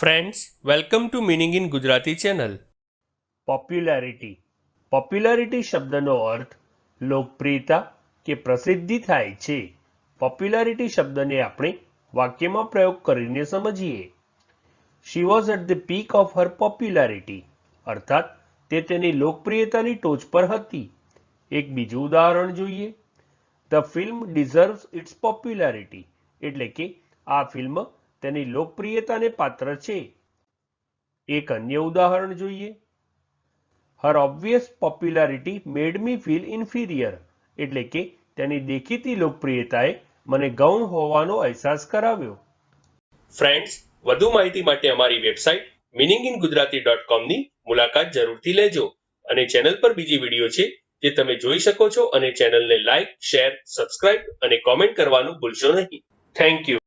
Friends welcome to meaning in Gujarati channel popularity popularity શબ્દનો અર્થ લોકપ્રિયતા કે પ્રસિદ્ધિ થાય છે. પોપ્યુલારિટી શબ્દને આપણે વાક્યમાં પ્રયોગ કરીને સમજીએ. She was at the peak of her popularity અર્થાત, તે તેની લોકપ્રિયતાની ટોચ પર હતી. એક બીજું ઉદાહરણ જોઈએ. The film deserves its popularity એટલે કે, આ ફિલ્મ તેની લોકપ્રિયતાને પાત્ર છે. એક અન્ય ઉદાહરણ જોઈએ. Her obvious popularity made me feel inferior એટલે કે તેની દેખીતી લોકપ્રિયતાએ મને ગૌણ હોવાનો અહેસાસ કરાવ્યો. ફ્રેન્ડ્સ વધુ માહિતી માટે અમારી website meaning in Gujarati dot કોમની મુલાકાત જરૂરથી લેજો અને ચેનલ પર બીજી વીડિયો છે જે તમે જોઈ શકો છો અને ચેનલને લાઇક શેર સબસ્ક્રાઇબ અને કોમેન્ટ કરવાનું ભૂલશો નહીં. Thank you